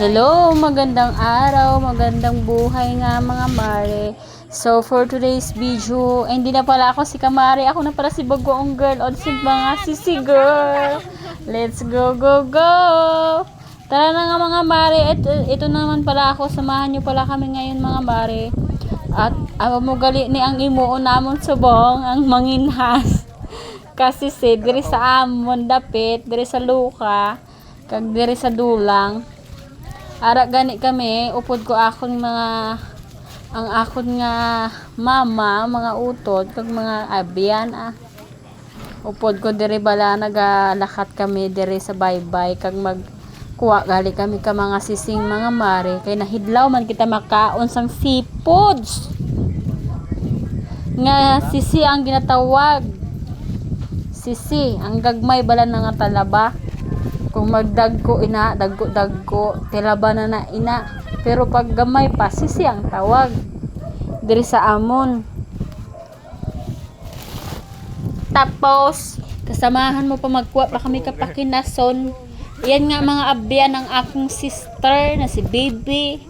Hello, magandang araw, magandang buhay nga mga mare. So for today's video, eh, hindi na pala ako si Kamari, ako na pala si Bagoong Girl o si mga sisi girl. Let's go, go, go! Tara na nga mga mare, ito, ito naman pala ako, samahan nyo pala kami ngayon mga mare. At ako ni ang imuo namon subong, ang manginhas. Kasi si diri sa amon dapit, diri sa luka, kag diri sa dulang. Ara gani kami, upod ko akong mga ang akon nga mama, mga utod, kag mga abyan ah. Upod ko diri bala nagalakat kami diri sa baybay kag mag kuha gali kami ka mga sising mga mare kay nahidlaw man kita makaon sang seafoods. Nga sisi ang ginatawag. Sisi, ang gagmay bala nga talaba. Kung magdagko ina, dagko dagko, tilaba na na ina. Pero pag gamay pa, sisi ang tawag. Diri sa amon. Tapos, kasamahan mo pa magkuha pa kami kapakinason. Yan nga mga abyan ng akong sister na si Baby.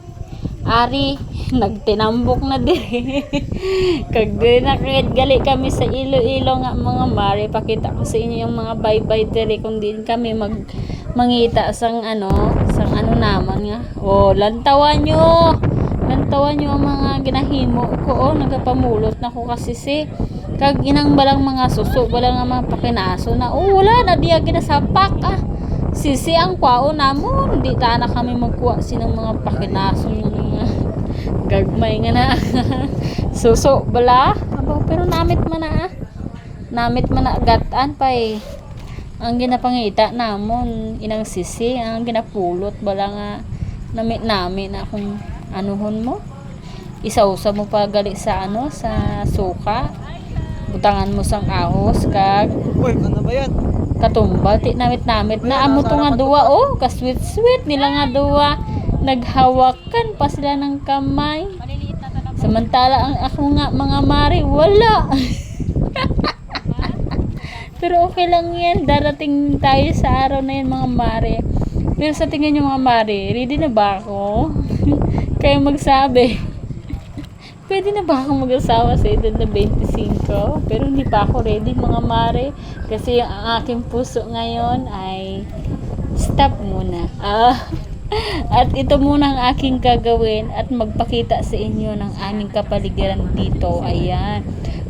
Ari, nagtinambok na diri. Kag di na kahit gali kami sa ilo-ilo nga mga mare. Pakita ko sa inyo yung mga bye-bye diri kung din kami mag mangita sang ano, sang ano naman nga. Oh, lantawan nyo. Lantawan nyo ang mga ginahimo ko. Oh, nagapamulot na ko kasi si kag inang balang mga suso, balang nga mga pakinaso na. Oh, wala na diya ginasapak ah. Sisi ang kwao namon. Di ta na kami magkuha sinang mga pakinaso mga gagmay nga na. Suso bala. Aba, pero namit man na ah. Namit man na gataan pa eh. Ang ginapangita namon inang sisi ang ginapulot bala nga namit namin na kung anuhon mo. Isausa mo pa gali sa ano sa suka. Butangan mo sang ahos kag Uy, ano ba yan? Katumbal ti namit namit na amo to nga duwa. oh ka sweet sweet nila nga duwa. Naghawakan pa sila ng kamay. Samantala ang ako nga mga mari wala. Pero okay lang yan. Darating tayo sa araw na yan mga mare pero sa tingin nyo mga mare ready na ba ako? Kayo magsabi pwede na ba akong mag-asawa sa edad na 25? Pero hindi pa ako ready mga mare. Kasi ang aking puso ngayon ay stop muna. Ah, at ito muna ang aking gagawin at magpakita sa inyo ng aming kapaligiran dito. Ayan.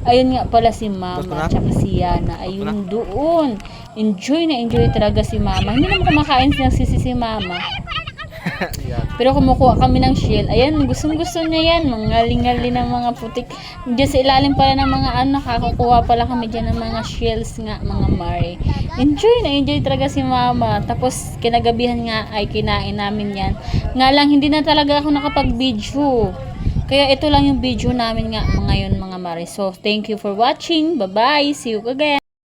Ayun nga pala si Mama at si Yana. Ayun doon. Enjoy na enjoy talaga si Mama. Hindi naman kumakain ng sisi si Mama. Pero kumukuha kami ng shell. Ayan, gustong gusto niya yan. Mga lingali ng mga putik. Diyan sa ilalim pala ng mga ano, nakakukuha pala kami dyan ng mga shells nga, mga mare. Enjoy na enjoy talaga si mama. Tapos, kinagabihan nga ay kinain namin yan. Nga lang, hindi na talaga ako nakapag-video. Kaya ito lang yung video namin nga ngayon mga mare. So, thank you for watching. Bye-bye. See you again.